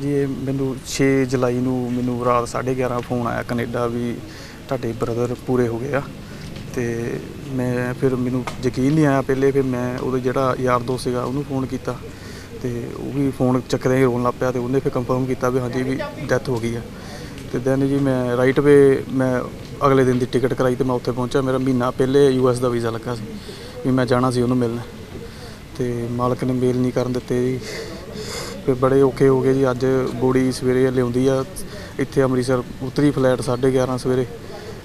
ਜੀ, ਇਹ ਮੈਨੂੰ 6 ਜੁਲਾਈ ਨੂੰ ਮੈਨੂੰ ਰਾਤ 11:30 ਫੋਨ ਆਇਆ ਕੈਨੇਡਾ ਵੀ ਤੁਹਾਡੇ ਬ੍ਰਦਰ ਪੂਰੇ ਹੋ ਗਏ ਆ। ਤੇ ਮੈਂ ਫਿਰ ਮੈਨੂੰ ਯਕੀਨ ਨਹੀਂ ਆਇਆ ਪਹਿਲੇ, ਫਿਰ ਮੈਂ ਉਹਦਾ ਜਿਹੜਾ ਯਾਰ ਦੋਸਤ ਸੀਗਾ ਉਹਨੂੰ ਫੋਨ ਕੀਤਾ ਤੇ ਉਹ ਵੀ ਫੋਨ ਚੱਕਦੇ ਹੀ ਰੋਣ ਲੱਗ ਪਿਆ ਤੇ ਉਹਨੇ ਫਿਰ ਕੰਫਰਮ ਕੀਤਾ ਵੀ ਹਾਂਜੀ ਵੀ ਡੈਥ ਹੋ ਗਈ ਆ। ਤੇ ਦੈਨ ਜੀ ਮੈਂ ਰਾਈਟ ਵੇ ਮੈਂ ਅਗਲੇ ਦਿਨ ਦੀ ਟਿਕਟ ਕਰਾਈ ਤੇ ਮੈਂ ਉੱਥੇ ਪਹੁੰਚਿਆ। ਮੇਰਾ ਮਹੀਨਾ ਪਹਿਲੇ ਯੂਐਸ ਦਾ ਵੀਜ਼ਾ ਲੱਗਾ ਸੀ ਵੀ ਮੈਂ ਜਾਣਾ ਸੀ ਉਹਨੂੰ ਮਿਲਣ। ਤੇ ਮਾਲਕ ਨੇ ਮੇਲ ਨਹੀਂ ਕਰਨ ਦਿੱਤੇ ਜੀ। ਫਿਰ ਬੜੇ ਔਖੇ ਹੋ ਗਏ ਜੀ। ਅੱਜ ਬੋੜੀ ਸਵੇਰੇ ਲਿਆਉਂਦੀ ਆ ਇੱਥੇ ਅੰਮ੍ਰਿਤਸਰ ਉਤਰੀ ਫਲੈਟ 11:30 ਸਵੇਰੇ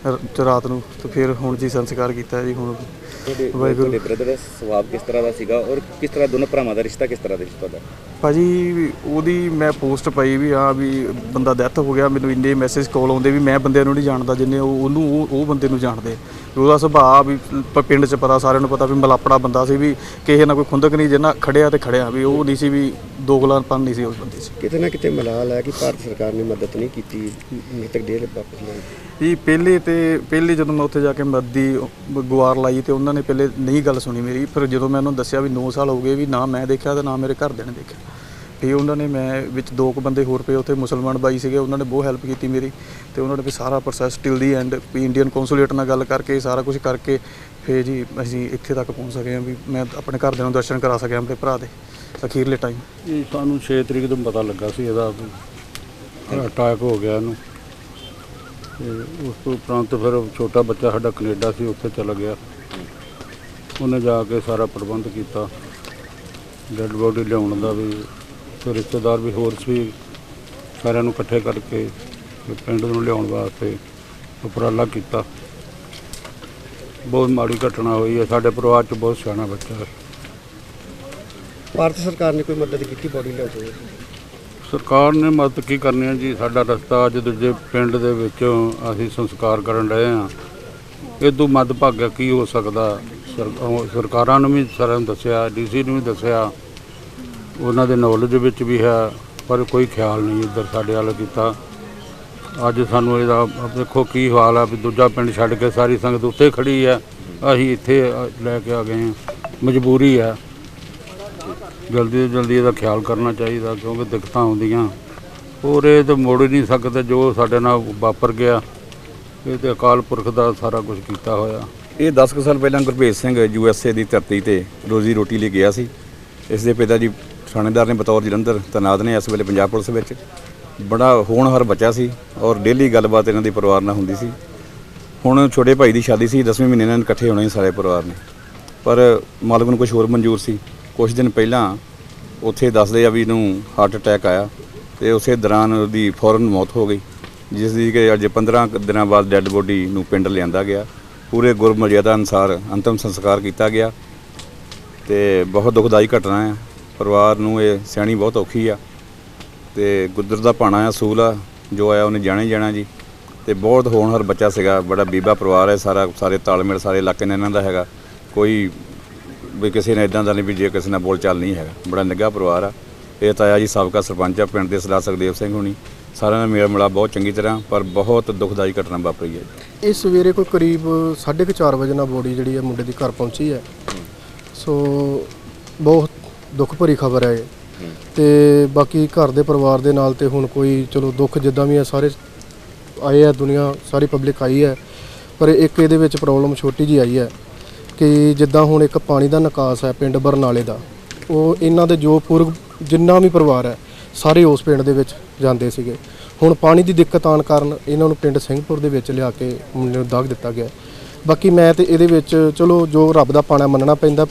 ਰ- ਰਾਤ ਨੂੰ ਤੇ ਫਿਰ ਹੁਣ ਜੀ ਸੰਸਕਾਰ ਕੀਤਾ ਜੀ ਹੁਣ। ਤੁਹਾਡੇ ਵਾਹਿਗੁਰੂ। ਤੁਹਾਡੇ ਬ੍ਰਦਰ ਦਾ ਸੁਭਾਅ ਕਿਸ ਤਰ੍ਹਾਂ ਦਾ ਸੀਗਾ ਔਰ ਕਿਸ ਤਰ੍ਹਾਂ ਦੋਨੋਂ ਭਰਾਵਾਂ ਦਾ ਰਿਸ਼ਤਾ ਕਿਸ ਤਰ੍ਹਾਂ ਦਾ ਤੁਹਾਡਾ? ਭਾਜੀ ਉਹਦੀ ਮੈਂ ਪੋਸਟ ਪਾਈ ਵੀ ਆ ਵੀ ਬੰਦਾ ਡੈਥ ਹੋ ਗਿਆ। ਮੈਨੂੰ ਇੰਨੇ ਮੈਸੇਜ ਕਾਲ ਆਉਂਦੇ ਵੀ ਮੈਂ ਬੰਦੇ ਨੂੰ ਨਹੀਂ ਜਾਣਦਾ ਜਿੰਨੇ ਉਹ ਉਹਨੂੰ ਉਹ ਉਹ ਬੰਦੇ ਨੂੰ ਜਾਣਦੇ ਉਹਦਾ ਸੁਭਾਅ ਵੀ ਪ- ਪਿੰਡ 'ਚ ਪਤਾ ਸਾਰਿਆਂ ਨੂੰ ਪਤਾ ਵੀ ਮਲਾਪੜਾ ਬੰਦਾ ਸੀ ਵੀ ਕਿਸੇ ਨਾਲ ਕੋਈ ਖੁੰਦਕ ਨਹੀਂ ਜਿੰਨਾ ਖੜਿਆ ਤੇ ਖੜਿਆ ਵੀ ਉਹ ਨਹੀਂ ਸੀ ਵੀ ਦੋਗਲਾਪਨ ਨਹੀਂ ਸੀ ਉਸ ਬੰਦੇ 'ਚ। ਕਿਤੇ ਨਾ ਕਿਤੇ ਮਲਾਲ ਹੈ ਕਿ ਭਾਰਤ ਸਰਕਾਰ ਨੇ ਮਦਦ ਨਹੀਂ ਕੀਤੀ ਮ੍ਰਿਤਕ ਦੇਹ ਵਾਪਸ ਲੈਣ ਇਹ ਪਹਿਲੇ ਤੇ ਪਹਿਲੇ ਜਦੋਂ ਮੈਂ ਉੱਥੇ ਜਾ ਕੇ ਮੱਦੀ ਗੁਆਰ ਲਾਈ ਤੇ ਉਹਨਾਂ ਨੇ ਪਹਿਲੇ ਨਹੀਂ ਗੱਲ ਸੁਣੀ ਮੇਰੀ ਫਿਰ ਜਦੋਂ ਮੈਂ ਉਹਨਾਂ ਨੂੰ ਦੱਸਿਆ ਵੀ 9 ਸਾਲ ਹੋ ਗਏ ਵੀ ਨਾ ਮੈਂ ਦੇਖਿਆ ਤੇ ਨਾ ਮੇਰੇ ਘਰਦਿਆਂ ਨੇ ਦੇਖਿਆ। ਤੇ ਉਹਨਾਂ ਨੇ ਮੈਂ ਵਿੱਚ ਦੋ ਕੁ ਬੰਦੇ ਹੋਰ ਪਏ, ਉੱਥੇ ਮੁਸਲਮਾਨ ਬਾਈ ਸੀਗੇ, ਉਹਨਾਂ ਨੇ ਬਹੁਤ ਹੈਲਪ ਕੀਤੀ ਮੇਰੀ ਤੇ ਉਹਨਾਂ ਨੇ ਵੀ ਸਾਰਾ ਪ੍ਰੋਸੈਸ ਟਿਲ ਦੀ ਐਂਡ ਵੀ ਇੰਡੀਅਨ ਕੌਂਸੂਲੇਟ ਨਾਲ ਗੱਲ ਕਰਕੇ, ਸਾਰਾ ਕੁਝ ਕਰਕੇ ਫੇਰ ਜੀ ਅਸੀਂ ਇੱਥੇ ਤੱਕ ਪਹੁੰਚ ਸਕੇ ਹਾਂ ਵੀ ਮੈਂ ਆਪਣੇ ਘਰਦਿਆਂ ਨੂੰ ਦਰਸ਼ਨ ਕਰਾ ਸਕਿਆ ਆਪਣੇ ਭਰਾ ਦੇ ਅਖੀਰਲੇ ਟਾਈਮ ਇਹ ਸਾਨੂੰ 6 ਤਰੀਕ ਤੋਂ ਪਤਾ ਲੱਗਾ ਸੀ ਇਹਦਾ ਅਟੈਕ ਹੋ ਗਿਆ ਇਹਨੂੰ। ਤੇ ਉਸ ਤੋਂ ਉਪਰੰਤ ਫਿਰ ਛੋਟਾ ਬੱਚਾ ਸਾਡਾ ਕੈਨੇਡਾ ਸੀ, ਉੱਥੇ ਚਲਾ ਗਿਆ। ਉਹਨੇ ਜਾ ਕੇ ਸਾਰਾ ਪ੍ਰਬੰਧ ਕੀਤਾ। ਡੈੱਡ ਬੋਡੀ ਲਿਆਉਣ ਦਾ ਵੀ ਤੇ ਰਿਸ਼ਤੇਦਾਰ ਵੀ ਹੋਰ ਸੀ ਸਾਰਿਆਂ ਨੂੰ ਇਕੱਠੇ ਕਰਕੇ ਪਿੰਡ ਨੂੰ ਲਿਆਉਣ ਵਾਸਤੇ ਉਪਰਾਲਾ ਕੀਤਾ। ਬਹੁਤ ਮਾੜੀ ਘਟਨਾ ਹੋਈ ਹੈ ਸਾਡੇ ਪਰਿਵਾਰ 'ਚ ਬਹੁਤ ਸਿਆਣਾ ਬੱਚਾ ਹੈ। ਭਾਰਤ ਸਰਕਾਰ ਨੇ ਕੋਈ ਮਦਦ ਕੀਤੀ ਬੋਡੀ ਲਿਆਉਣ ਤੋਂ ਸਰਕਾਰ ਨੇ ਮਦਦ ਕੀ ਕਰਨੀ ਹੈ ਜੀ? ਸਾਡਾ ਰਸਤਾ ਅੱਜ ਦੂਜੇ ਪਿੰਡ ਦੇ ਵਿੱਚ ਅਸੀਂ ਸੰਸਕਾਰ ਕਰਨ ਰਹੇ ਹਾਂ। ਇਹ ਤੋਂ ਮੱਧ ਭਾਗਾ ਕੀ ਹੋ ਸਕਦਾ? ਸਰਕਾਰਾਂ ਨੂੰ ਵੀ ਸਾਰਿਆਂ ਨੂੰ ਦੱਸਿਆ ਡੀਸੀ ਨੂੰ ਵੀ ਦੱਸਿਆ। ਉਹਨਾਂ ਦੇ ਨੌਲੇਜ ਵਿੱਚ ਵੀ ਹੈ, ਪਰ ਕੋਈ ਖਿਆਲ ਨਹੀਂ ਇੱਧਰ ਸਾਡੇ ਵੱਲ ਕੀਤਾ। ਅੱਜ ਸਾਨੂੰ ਇਹਦਾ ਦੇਖੋ ਕੀ ਹਾਲ ਆ ਵੀ ਦੂਜਾ ਪਿੰਡ ਛੱਡ ਕੇ ਸਾਰੀ ਸੰਗਤ ਉੱਥੇ ਖੜੀ ਹੈ ਅਸੀਂ ਇੱਥੇ ਲੈ ਕੇ ਆ ਗਏ ਹਾਂ। ਮਜਬੂਰੀ ਆ। ਜਲਦੀ ਤੋਂ ਜਲਦੀ ਇਹਦਾ ਖਿਆਲ ਕਰਨਾ ਚਾਹੀਦਾ, ਕਿਉਂਕਿ ਦਿੱਕਤਾਂ ਆਉਂਦੀਆਂ। ਹੋਰ ਇਹ ਤਾਂ ਮੋੜ ਹੀ ਨਹੀਂ ਸਕਦੇ ਜੋ ਸਾਡੇ ਨਾਲ ਵਾਪਰ ਗਿਆ। ਇਹ ਤੇ ਅਕਾਲ ਪੁਰਖ ਦਾ ਸਾਰਾ ਕੁਝ ਕੀਤਾ ਹੋਇਆ। ਇਹ 10 ਕੁ ਸਾਲ ਪਹਿਲਾਂ Gurbhej Singh U S A ਦੀ ਧਰਤੀ ਤੇ ਰੋਜ਼ੀ ਰੋਟੀ ਲਈ ਗਿਆ ਸੀ। ਇਸ ਦੇ ਪਿਤਾ ਜੀ ਥਾਣੇਦਾਰ ਨੇ ਬਤੌਰ ਜਲੰਧਰ ਤੈਨਾਤ ਨੇ ਇਸ ਵੇਲੇ ਪੰਜਾਬ ਪੁਲਿਸ ਵਿੱਚ। ਬੜਾ ਹੋਣਹਾਰ ਬੱਚਾ ਸੀ ਔਰ ਡੇਲੀ ਗੱਲਬਾਤ ਇਹਨਾਂ ਦੇ ਪਰਿਵਾਰ ਨਾਲ ਹੁੰਦੀ ਸੀ। ਹੁਣ ਛੋਟੇ ਭਾਈ ਦੀ ਸ਼ਾਦੀ ਸੀ 10ਵੇਂ ਮਹੀਨੇ ਨਾਲ ਇਕੱਠੇ ਹੋਣੇ ਸੀ ਸਾਰੇ ਪਰਿਵਾਰ ਨੇ। ਪਰ ਮਾਲਕ ਨੂੰ ਕੁਝ ਹੋਰ ਮਨਜ਼ੂਰ ਸੀ। ਕੁਝ ਦਿਨ ਪਹਿਲਾਂ ਉੱਥੇ ਦੱਸਦੇ ਆ ਵੀ ਇਹਨੂੰ ਹਾਰਟ ਅਟੈਕ ਆਇਆ ਤੇ ਉਸੇ ਦੌਰਾਨ ਉਹਦੀ ਫੌਰਨ ਮੌਤ ਹੋ ਗਈ, ਜਿਸ ਦੀ ਕਿ ਅੱਜ 15 ਦਿਨਾਂ ਬਾਅਦ ਡੈੱਡ ਬੋਡੀ ਨੂੰ ਪਿੰਡ ਲਿਆਂਦਾ ਗਿਆ। ਪੂਰੇ ਗੁਰਮਰਯਾਦਾ ਅਨੁਸਾਰ ਅੰਤਮ ਸੰਸਕਾਰ ਕੀਤਾ ਗਿਆ ਤੇ ਬਹੁਤ ਦੁਖਦਾਈ ਘਟਨਾ ਹੈ ਪਰਿਵਾਰ ਨੂੰ ਇਹ ਸਿਆਣੀ ਬਹੁਤ ਔਖੀ ਆ ਤੇ ਗੁੱਦਰ ਦਾ ਭਾਣਾ ਆ, ਸੂਲ ਆ, ਜੋ ਆਇਆ ਉਹਨੇ ਜਾਣਾ ਹੀ ਜਾਣਾ ਜੀ। ਤੇ ਬਹੁਤ ਹੋਣਹਾਰ ਬੱਚਾ ਸੀਗਾ, ਬੜਾ ਬੀਬਾ ਪਰਿਵਾਰ ਹੈ ਸਾਰਾ, ਸਾਰੇ ਤਾਲਮੇਲ ਸਾਰੇ ਇਲਾਕੇ ਨਾਲ ਇਹਨਾਂ ਦਾ ਹੈਗਾ। ਕੋਈ ਵੀ ਕਿਸੇ ਨੇ ਇਦਾਂ ਦਾ ਨਹੀਂ ਵੀ ਜੇ ਕਿਸੇ ਨਾਲ ਬੋਲ ਚਾਲ ਨਹੀਂ ਹੈਗਾ। ਬੜਾ ਨਿੱਘਾ ਪਰਿਵਾਰ ਆ। ਇਹ ਤਾਇਆ ਜੀ ਸਾਬਕਾ ਸਰਪੰਚ ਆ, ਪਿੰਡ ਦੇ ਸਰਦਾਰ ਸੁਖਦੇਵ ਸਿੰਘ ਹੁਣੀ। ਸਾਰਿਆਂ ਨਾਲ ਮੇਲ ਮਿਲਾ ਬਹੁਤ ਚੰਗੀ ਤਰ੍ਹਾਂ, ਪਰ ਬਹੁਤ ਦੁਖਦਾਈ ਘਟਨਾ ਵਾਪਰੀ ਹੈ ਜੀ। ਇਹ ਸਵੇਰੇ ਕੋਈ ਕਰੀਬ 4:30 ਵਜੇ ਨਾਲ ਬੋਡੀ ਜਿਹੜੀ ਹੈ ਮੁੰਡੇ ਦੀ ਘਰ ਪਹੁੰਚੀ ਹੈ। ਸੋ ਬਹੁਤ ਦੁੱਖ ਭਰੀ ਖਬਰ ਹੈ ਇਹ। ਤੇ ਬਾਕੀ ਘਰ ਦੇ ਪਰਿਵਾਰ ਦੇ ਨਾਲ ਤੇ ਹੁਣ ਕੋਈ ਚਲੋ ਦੁੱਖ ਜਿੱਦਾਂ ਵੀ ਹੈ, ਸਾਰੇ ਆਏ ਆ ਦੁਨੀਆ ਸਾਰੀ ਪਬਲਿਕ ਆਈ ਹੈ। ਪਰ ਇੱਕ ਇਹਦੇ ਵਿੱਚ ਪ੍ਰੋਬਲਮ ਛੋਟੀ ਜੀ ਆਈ ਹੈ ਕਿ ਜਿੱਦਾਂ ਹੁਣ ਇੱਕ ਪਾਣੀ ਦਾ ਨਿਕਾਸ ਹੈ ਪਿੰਡ ਬਰਨਾਲੇ ਦਾ, ਉਹ ਇਹਨਾਂ ਦੇ ਜੋ ਪੂਰਵ ਜਿੰਨਾ ਵੀ ਪਰਿਵਾਰ ਹੈ, ਸਾਰੇ ਉਸ ਪਿੰਡ ਦੇ ਵਿੱਚ ਜਾਂਦੇ ਸੀਗੇ। ਹੁਣ ਪਾਣੀ ਦੀ ਦਿੱਕਤ ਆਉਣ ਕਾਰਨ ਇਹਨਾਂ ਨੂੰ ਪਿੰਡ ਸਿੰਘਪੁਰ ਦੇ ਵਿੱਚ ਲਿਆ ਕੇ ਮੁੰਡੇ ਨੂੰ ਦਾਗ ਦਿੱਤਾ ਗਿਆ। ਬਾਕੀ ਮੈਂ ਤੇ ਇਹਦੇ ਵਿੱਚ ਚਲੋ ਜੋ ਰੱਬ ਦਾ ਪਾਣਾ ਮੰਨਣਾ ਪੈਂਦਾ